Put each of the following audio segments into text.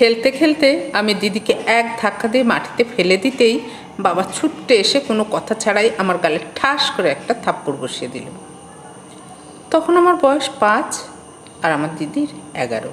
খেলতে খেলতে আমি দিদিকে এক ধাক্কা দিয়ে মাটিতে ফেলে দিতেই বাবা ছুটতে এসে কোনো কথা ছাড়াই আমার গালে ঠাস করে একটা থাপ্পড় বসিয়ে দিল। তখন আমার বয়স পাঁচ আর আমার দিদির এগারো।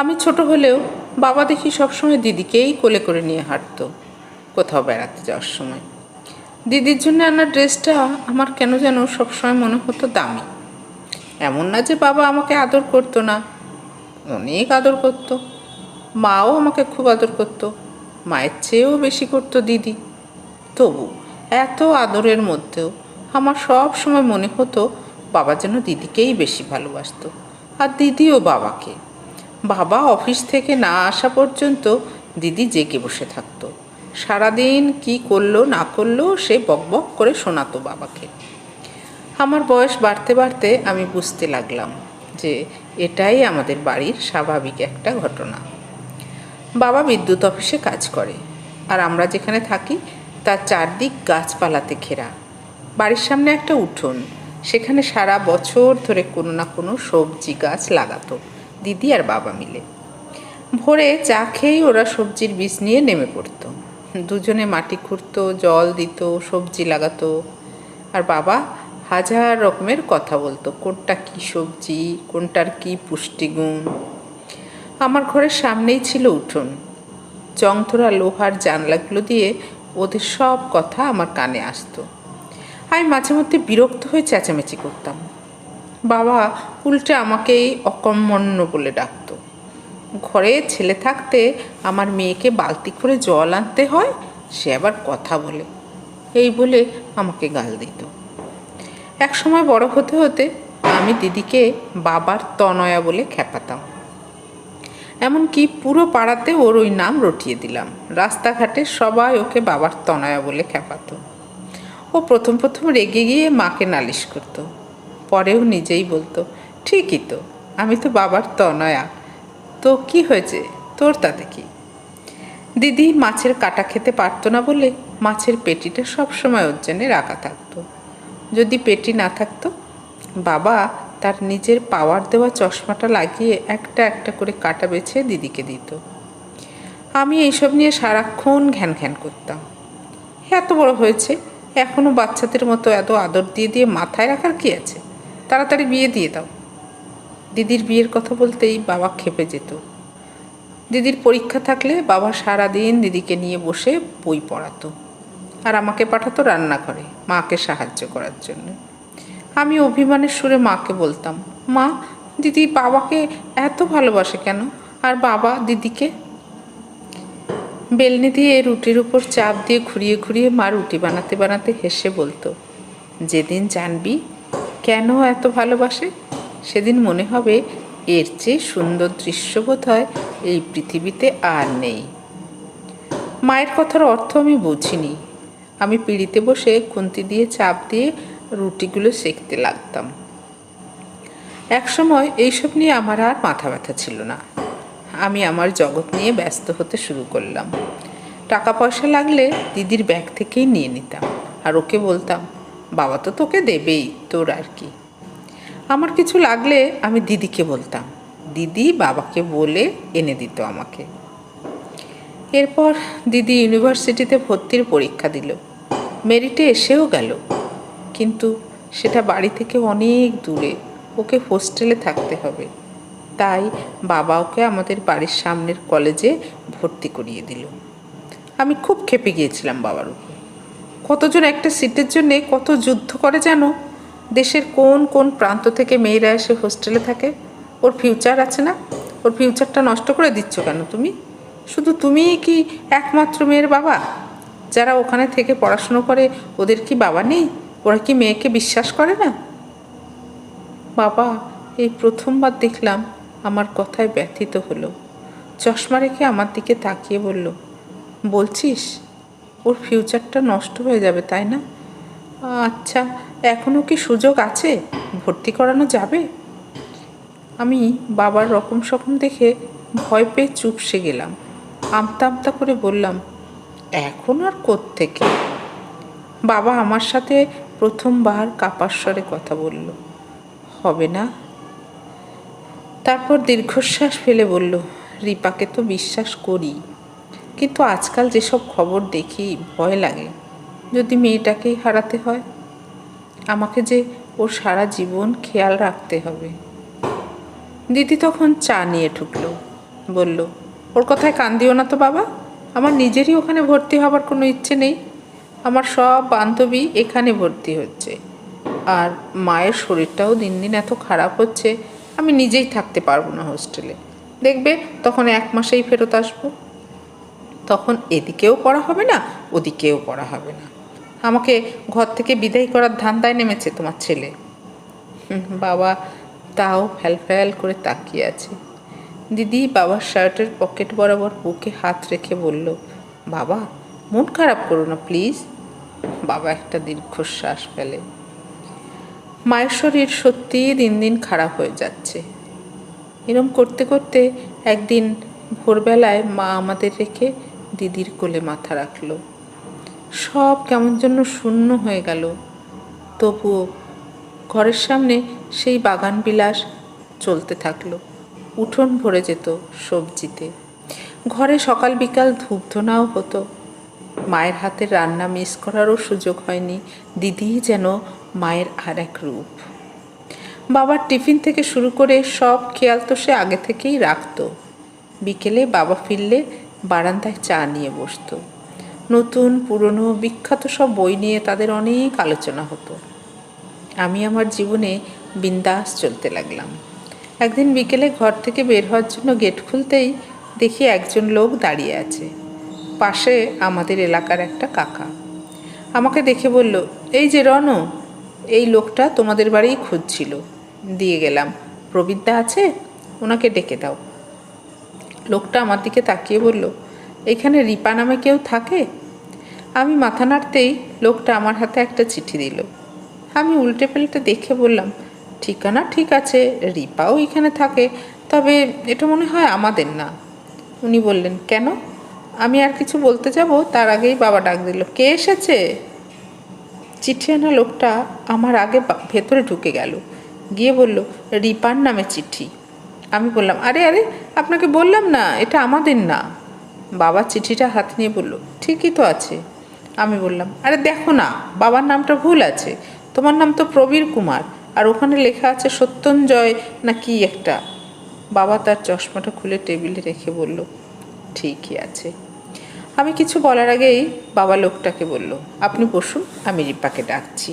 আমি ছোট হলেও বাবা দেখি সবসময় দিদিকেই কোলে করে নিয়ে হাঁটতো, কোথাও বেড়াতে যাওয়ার সময়। দিদির জন্য আনা ড্রেসটা আমার কেন যেন সবসময় মনে হতো দামি। এমন না যে বাবা আমাকে আদর করতো না, অনেক আদর করতো। মাও আমাকে খুব আদর করতো। মায়ের চেয়েও বেশি করতো দিদি। তবু এত আদরের মধ্যেও আমার সব সময় মনে হতো বাবা যেন দিদিকেই বেশি ভালোবাসত আর দিদিও বাবাকে। বাবা অফিস থেকে না আসা পর্যন্ত দিদি জেগে বসে থাকতো। সারাদিন কি করল না করল সে বকবক করে শোনাতো বাবাকে। আমার বয়স বাড়তে বাড়তে আমি বুঝতে লাগলাম যে এটাই আমাদের বাড়ির স্বাভাবিক একটা ঘটনা। বাবা বিদ্যুৎ অফিসে কাজ করে। আর আমরা যেখানে থাকি, তার চারদিক গাছপালাতে ঘেরা। বাড়ির সামনে একটা উঠোন। সেখানে সারা বছর ধরে কোনো না কোনো সবজি গাছ লাগাতো, দিদি আর বাবা মিলে। ভোরে চা খেয়েই ওরা সবজির বীজ নিয়ে নেমে পড়তো। দুজনে মাটি খুঁড়তো, জল দিত, সবজি লাগাতো। আর বাবা হাজার রকমের কথা বলতো, কোনটা কী সবজি, কোনটার কী পুষ্টিগুণ। আমার ঘরের সামনেই ছিল উঠোন। জংধরা লোহার জানলাগুলো দিয়ে ওদের সব কথা আমার কানে আসতো। আমি মাঝে মধ্যে বিরক্ত হয়ে চেঁচামেচি করতাম। বাবা উল্টে আমাকেই অকর্মণ্য বলে ডাকতো। ঘরে ছেলে থাকতে আমার মেয়েকে বালতি করে জল আনতে হয়, সে আবার কথা বলে। এই বলে আমাকে গাল দিত। এক সময় বড় হতে হতে আমি দিদিকে বাবার তনয়া বলে খেপাতাম এমনকি পুরো পাড়াতে ওর ওই নাম রটিয়ে দিলাম। রাস্তাঘাটে সবাই ওকে বাবার তনয়া বলে খেপাতো ও প্রথম প্রথম রেগে গিয়ে মাকে নালিশ করতো। পরেও নিজেই বলতো, ঠিকই তো, আমি তো বাবার তনয়া। তো কি হয়েছে? তোর তাতে কি? দিদি মাছের কাটা খেতে পারতো না বলে মাছের পেটিটা সবসময় ওর জন্যে রাখা থাকতো। যদি পেটি না থাকতো, বাবা তার নিজের পাওয়ার দেওয়া চশমাটা লাগিয়ে একটা একটা করে কাটা বেছে দিদিকে দিত। আমি এইসব নিয়ে সারাক্ষণ ঘ্যান ঘ্যান করতাম। এত বড় হয়েছে। এখনও বাচ্চাদের মতো এত আদর দিয়ে দিয়ে মাথায় রাখার কি আছে? তাড়াতাড়ি বিয়ে দিয়ে দাও। দিদির বিয়ের কথা বলতেই বাবা খেপে যেত। দিদির পরীক্ষা থাকলে বাবা সারাদিন দিদিকে নিয়ে বসে বই পড়াতো। আর আমাকে পাঠাতো রান্নাঘরে, মাকে সাহায্য করার জন্য। আমি অভিমানের সুরে মাকে বলতাম, মা, দিদি বাবাকে এত ভালোবাসে কেন? আর বাবা দিদিকে? বেলনি দিয়ে রুটির উপর চাপ দিয়ে ঘুরিয়ে ঘুরিয়ে মা রুটি বানাতে বানাতে হেসে বলতো, যেদিন জানবি কেন এত ভালোবাসে, সেদিন মনে হবে এর চেয়ে সুন্দর দৃশ্য বোধ হয় এই পৃথিবীতে আর নেই। মায়ের কথার অর্থ আমি বুঝিনি। আমি পিড়িতে বসে খুন্তি দিয়ে চাপ দিয়ে রুটিগুলো সেঁকতে লাগতাম। একসময় এইসব নিয়ে আমার আর মাথা ব্যথা ছিল না। আমি আমার জগৎ নিয়ে ব্যস্ত হতে শুরু করলাম। টাকা পয়সা লাগলে দিদির ব্যাগ থেকেই নিয়ে নিতাম। আর ওকে বলতাম, বাবা তো তোকে দেবেই, তোর আর কি। আমার কিছু লাগলে আমি দিদিকে বলতাম। দিদি বাবাকে বলে এনে দিত আমাকে। এরপর দিদি ইউনিভার্সিটিতে ভর্তির পরীক্ষা দিল। মেরিটে এসেও গেল। কিন্তু সেটা বাড়ি থেকে অনেক দূরে। ওকে হোস্টেলে থাকতে হবে। তাই বাবা ওকে আমাদের বাড়ির সামনের কলেজে ভর্তি করিয়ে দিল। আমি খুব খেপে গিয়েছিলাম বাবার উপর। কতজন একটা সিটের জন্যে কত যুদ্ধ করে জানো? দেশের কোন কোন প্রান্ত থেকে মেয়েরা এসে হোস্টেলে থাকে? ওর ফিউচার আছে না? ওর ফিউচারটা নষ্ট করে দিচ্ছ কেন তুমি? শুধু তুমিই কি একমাত্র মেয়ের বাবা? যারা ওখানে থেকে পড়াশুনো করে, ওদের কি বাবা নেই? ওরা কি মেয়েকে বিশ্বাস করে না? বাবা, এই প্রথমবার দেখলাম আমার কথায় ব্যথিত হলো। চশমা রেখে আমার দিকে তাকিয়ে বলল, বলছিস? ওর ফিউচারটা নষ্ট হয়ে যাবে, তাই না? আচ্ছা এখনও কি সুযোগ আছে? ভর্তি করানো যাবে? আমি বাবার রকম সকম দেখে ভয় পেয়ে চুপসে গেলাম। আমতা আমতা করে বললাম, এখন আর থেকে বাবা আমার সাথে প্রথমবার কাপার স্বরে কথা বলল। হবে না? তারপর দীর্ঘশ্বাস ফেলে বলল, রিপাকে তো বিশ্বাস করি, কিন্তু আজকাল যেসব খবর দেখি ভয় লাগে। যদি মেয়েটাকেই হারাতে হয়, আমাকে যে ওর সারা জীবন খেয়াল রাখতে হবে। দিদি তখন চা নিয়ে ঠুকলো বলল, ওর কথায় কান দিও না তো বাবা, আমার নিজেরই ওখানে ভর্তি হবার কোনো ইচ্ছে নেই। আমার সব বান্ধবী এখানে ভর্তি হচ্ছে। আর মায়ের শরীরটাও দিন দিন এত খারাপ হচ্ছে, আমি নিজেই থাকতে পারব না হোস্টেলে। দেখবে তখন এক মাসেই ফেরত আসব। তখন এদিকেও পড়া হবে না, ওদিকেও পড়া হবে না। আমাকে ঘর থেকে বিদায় করার ধান্দায় নেমেছে তোমার ছেলে। বাবা তাও ফ্যাল ফ্যাল করে তাকিয়ে আছে। দিদি বাবার শার্টের পকেট বরাবর বুকে হাত রেখে বলল, বাবা, মন খারাপ করো না, প্লিজ। বাবা একটা দীর্ঘশ্বাস ফেলে। মায়ের শরীর সত্যিই দিন দিন খারাপ হয়ে যাচ্ছে। এরম করতে করতে একদিন ভোরবেলায় মা আমাদের রেখে দিদির কোলে মাথা রাখল। সব কেমন জন্য শূন্য হয়ে গেল। তবুও ঘরের সামনে সেই বাগান বিলাস চলতে থাকল। উঠোন ভরে যেত সবজিতে। ঘরে সকাল বিকাল ধূপধনাও হতো। মায়ের হাতের রান্না মিস করারও সুযোগ হয়নি। দিদিই যেন মায়ের আর এক রূপ। বাবার টিফিন থেকে শুরু করে সব খেয়াল তো সে আগে থেকেই রাখত। বিকেলে বাবা ফিরলে বারান্দায় চা নিয়ে বসতো। নতুন, পুরনো, বিখ্যাত সব বই নিয়ে তাদের অনেক আলোচনা হতো। আমি আমার জীবনে বিন্দাস চলতে লাগলাম। একদিন বিকেলে ঘর থেকে বের হওয়ার জন্য গেট খুলতেই দেখি একজন লোক দাঁড়িয়ে আছে। পাশে আমাদের এলাকার একটা কাকা। আমাকে দেখে বলল, এই যে রণ এই লোকটা তোমাদের বাড়িই খুঁজছিল। দিয়ে গেলাম। প্রবিদ্যা আছে? ওনাকে ডেকে দাও। লোকটা আমার দিকে তাকিয়ে বলল, এখানে রিপা নামে কেউ থাকে? আমি মাথা নাড়তেই লোকটা আমার হাতে একটা চিঠি দিল। আমি উল্টে পাল্টে দেখে বললাম, ঠিকানা ঠিক আছে, রিপাও এখানে থাকে, তবে এটা মনে হয় আমাদের না। উনি বললেন, কেন? আমি আর কিছু বলতে যাব? তার আগেই বাবা ডাক দিল, কে এসেছে? চিঠি আনা লোকটা আমার আগে ভেতরে ঢুকে গেল। গিয়ে বলল, রিপার নামে চিঠি। আমি বললাম, আরে আরে, আপনাকে বললাম না, এটা আমাদের না। বাবা চিঠিটা হাত নিয়ে বলল, ঠিকই তো আছে। আমি বললাম, আরে, দেখো না, বাবার নামটা ভুল আছে। তোমার নাম তো প্রবীর কুমার, আর ওখানে লেখা আছে সত্যঞ্জয় না কি একটা। বাবা তার চশমাটা খুলে টেবিলে রেখে বলল ঠিকই আছে। আমি কিছু বলার আগেই বাবা লোকটাকে বলল, আপনি বসুন, আমি রিপাকে ডাকছি।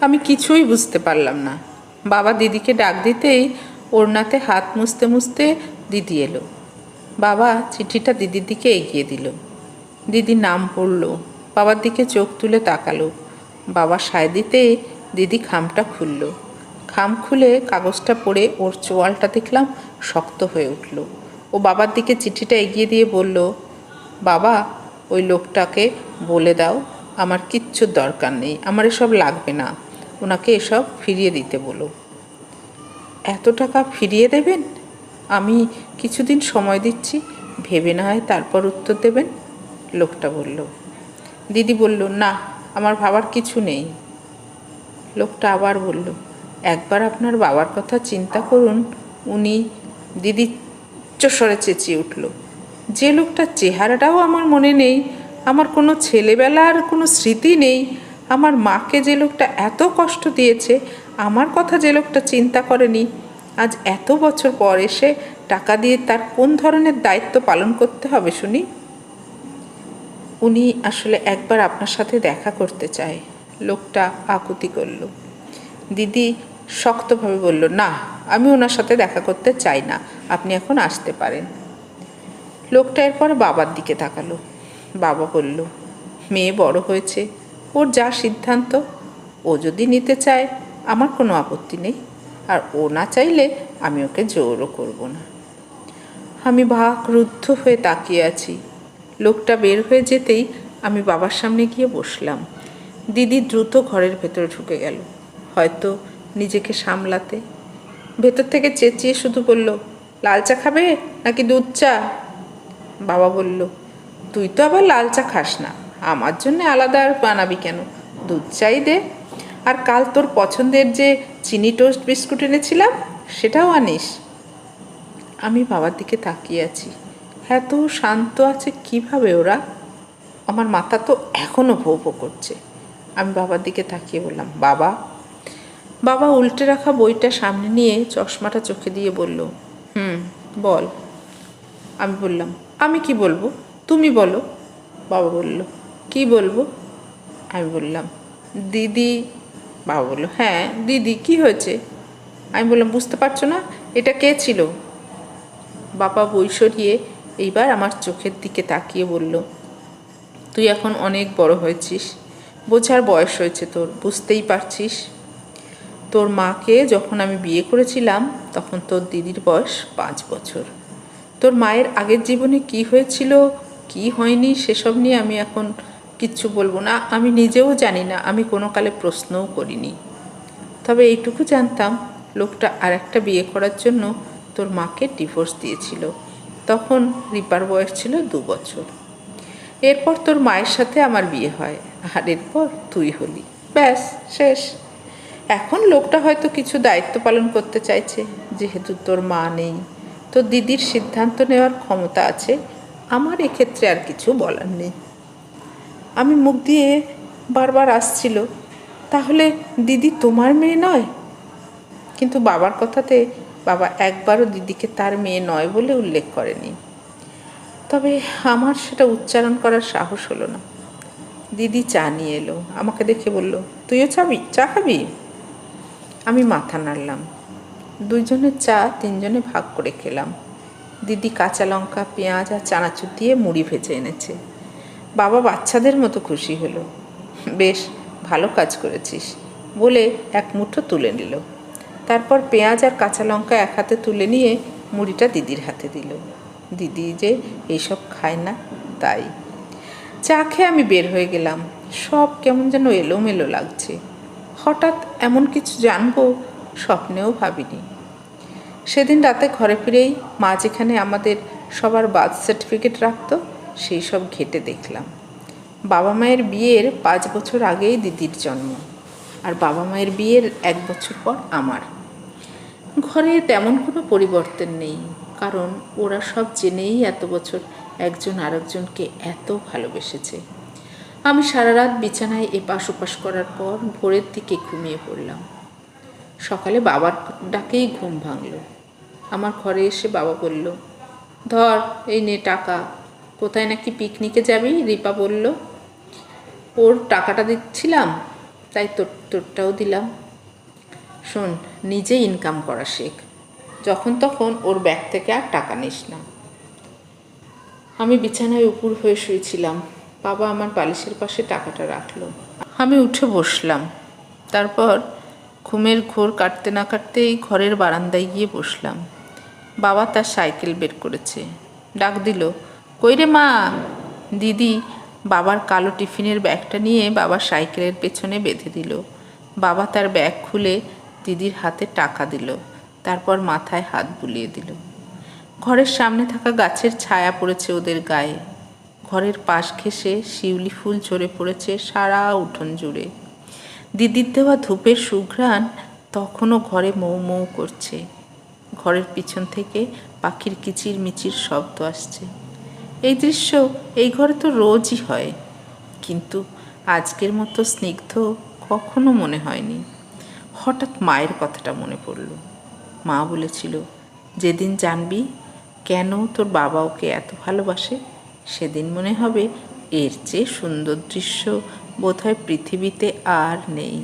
আমি কিছুই বুঝতে পারলাম না। বাবা দিদিকে ডাক দিতেই ওড়নাতে হাত মুছতে মুছতে দিদি এলো। বাবা চিঠিটা দিদির দিকে এগিয়ে দিল। দিদি নাম পড়ল, বাবার দিকে চোখ তুলে তাকালো। বাবা সায় দিতে দিদি খামটা খুলল। খাম খুলে কাগজটা পড়ে ওর চোয়ালটা দেখলাম শক্ত হয়ে উঠল। ও বাবার দিকে চিঠিটা এগিয়ে দিয়ে বলল, বাবা, ওই লোকটাকে বলে দাও, আমার কিচ্ছুর দরকার নেই, আমার এসব লাগবে না, ওনাকে এসব ফিরিয়ে দিতে বলো। এত টাকা ফিরিয়ে দেবেন? আমি কিছুদিন সময় দিচ্ছি, ভেবে না হয় তারপর উত্তর দেবেন? লোকটা বলল। দিদি বলল, না, আমার ভাবার কিছু নেই। লোকটা আবার বলল, একবার আপনার বাবার কথা চিন্তা করুন, উনি দিদি উচ্চস্বরে চেঁচিয়ে উঠল, যে লোকটার চেহারাটাও আমার মনে নেই, আমার কোনো ছেলেবেলার কোনো স্মৃতি নেই, আমার মাকে যে লোকটা এত কষ্ট দিয়েছে, আমার কথা যে লোকটা চিন্তা করেনি, আজ এত বছর পর এসে টাকা দিয়ে তার কোন ধরনের দায়িত্ব পালন করতে হবে শুনি? উনি আসলে একবার আপনার সাথে দেখা করতে চায়, লোকটা আকুতি করল, দিদি শক্তভাবে বলল, না, আমি ওনার সাথে দেখা করতে চাই না। আপনি এখন আসতে পারেন। লোকটা এরপর বাবার দিকে তাকালো। বাবা বলল, মেয়ে বড় হয়েছে। ওর যা সিদ্ধান্ত, ও যদি নিতে চায়, আমার কোনো আপত্তি নেই। আর ও না চাইলে আমি ওকে জোরও করব না। আমি ভাগ রুদ্ধ হয়ে তাকিয়ে আছি। লোকটা বের হয়ে যেতেই আমি বাবার সামনে গিয়ে বসলাম। দিদি দ্রুত ঘরের ভেতরে ঢুকে গেল। হয়তো নিজেকে সামলাতে। ভেতর থেকে চেঁচিয়ে শুধু বলল, লাল চা খাবে নাকি দুধ চা? বাবা বলল, তুই তো আবার লাল চা খাস না। আমার জন্য আলাদা আর বানাবি কেন? দুধ চাই দে। আর কাল তোর পছন্দের যে চিনি টোস্ট বিস্কুট এনেছিলাম, সেটাও আনিস। আমি বাবার দিকে তাকিয়ে আছি। এত শান্ত আছে কীভাবে ওরা? আমার মাথা তো এখনও ভো করছে। আমি বাবার দিকে তাকিয়ে বললাম, বাবা বাবা উল্টে রাখা বইটা সামনে নিয়ে চশমাটা চোখে দিয়ে বলল, হুম, বল। আমি বললাম, আমি কি বলব? তুমি বলো। বাবা বলল, কি বলব? আমি বললাম, দিদি। বাবা বলল হ্যাঁ দিদি, কি হয়েছে? আমি বললাম, বুঝতে পারছ না, এটা কে ছিল? বাবা বই সরিয়ে এইবার আমার চোখের দিকে তাকিয়ে বলল, তুই এখন অনেক বড় হয়েছিস, বোঝার বয়স হয়েছে তোর, বুঝতেই পারছিস? তোর মাকে যখন আমি বিয়ে করেছিলাম, তখন তোর দিদির বয়স পাঁচ বছর। তোর মায়ের আগের জীবনে কি হয়েছিল, কি হয়নি, সেসব নিয়ে আমি এখন কিচ্ছু বলব না। আমি নিজেও জানি না, আমি কোনো কালে প্রশ্নও করিনি। তবে এইটুকু জানতাম, লোকটা আর একটা বিয়ে করার জন্য তোর মাকে ডিভোর্স দিয়েছিল। তখন রিপার বয়স ছিল দু বছর। এরপর তোর মায়ের সাথে আমার বিয়ে হয়, আর এরপর তুই হলি। ব্যাস, শেষ। এখন লোকটা হয়তো কিছু দায়িত্ব পালন করতে চাইছে, যেহেতু তোর মা নেই। তো দিদির সিদ্ধান্ত নেওয়ার ক্ষমতা আছে, আমার এক্ষেত্রে আর কিছু বলার নেই। আমি মুখ দিয়ে বারবার আসছিল, তাহলে দিদি তোমার মেয়ে নয়? কিন্তু বাবার কথাতে বাবা একবারও দিদিকে তার মেয়ে নয় বলে উল্লেখ করেনি। তবে আমার সেটা উচ্চারণ করার সাহস হলো না। দিদি চা নিয়ে এলো, আমাকে দেখে বলল, তুইও চাবি? চা খাবি? আমি মাথা নাড়লাম। দুইজনের চা, তিনজনে ভাগ করে খেলাম। দিদি কাঁচা লঙ্কা, পেঁয়াজ আর চানাচুর দিয়ে মুড়ি ভেজে এনেছে। বাবা বাচ্চাদের মতো খুশি হলো। বেশ, ভালো কাজ করেছিস। বলে এক মুঠো তুলে নিল। তারপর পেঁয়াজ আর কাঁচা লঙ্কা এক হাতে তুলে নিয়ে মুড়িটা দিদির হাতে দিল। দিদি যে এইসব খায় না, তাই। চা খেয়ে আমি বের হয়ে গেলাম। সব কেমন যেন এলোমেলো লাগছে। হঠাৎ এমন কিছু জানব স্বপ্নেও ভাবিনি। সেদিন রাতে ঘরে ফিরেই মা যেখানে আমাদের সবার বার্থ সার্টিফিকেট রাখতো, সেই সব ঘেটে দেখলাম। বাবা মায়ের বিয়ের পাঁচ বছর আগেই দিদির জন্ম আর বাবা মায়ের বিয়ের এক বছর পর আমার। ঘরে তেমন কোনো পরিবর্তন নেই, কারণ ওরা সব জেনেই এত বছর একজন আরেকজনকে এত ভালোবেসেছে। আমি সারা রাত বিছানায় এপাশ ওপাশ করার পর ভোরের দিকে ঘুমিয়ে পড়লাম। সকালে বাবার ডাকেই ঘুম ভাঙল। আমার ঘরে এসে বাবা বলল, ধর, এই নে টাকা। কোথায় নাকি পিকনিকে যাবি? রিপা বলল, ওর টাকাটা দিচ্ছিলাম, তাই তোর, তোরটাও দিলাম। শোন, নিজে ইনকাম করা শেখ। যখন তখন ওর ব্যাগ থেকে আর টাকা নিস না। আমি বিছানায় উপুর হয়ে শুয়েছিলাম। বাবা আমার বালিশের পাশে টাকাটা রাখল। আমি উঠে বসলাম। তারপর ঘুমের ঘোর কাটতে না কাটতেই ঘরের বারান্দায় গিয়ে বসলাম। বাবা তার সাইকেল বের করেছে। ডাক দিল, কই রে মা? দিদি বাবার কালো টিফিনের ব্যাগটা নিয়ে বাবার সাইকেলের পেছনে বেঁধে দিল। বাবা তার ব্যাগ খুলে দিদির হাতে টাকা দিল। তারপর মাথায় হাত বুলিয়ে দিল। ঘরের সামনে থাকা গাছের ছায়া পড়েছে ওদের গায়ে। ঘরের পাশ ঘেঁষে শিউলি ফুল ঝরে পড়েছে সারা উঠোন জুড়ে। দিদির দেওয়া ধূপের সুঘ্রাণ তখনও ঘরে মৌ মৌ করছে। ঘরের পিছন থেকে পাখির কিচির মিচির শব্দ আসছে। এই দৃশ্য এই ঘরে তো রোজই হয়। কিন্তু আজকের মতো স্নিগ্ধ কখনো মনে হয়নি। হঠাৎ মায়ের কথাটা মনে পড়ল। মা বলেছিল, যেদিন জানবি কেন তোর বাবা ওকে এত ভালোবাসে সেদিন মনে হবে এর চেয়ে সুন্দর দৃশ্য বোধহয় পৃথিবীতে আর নেই।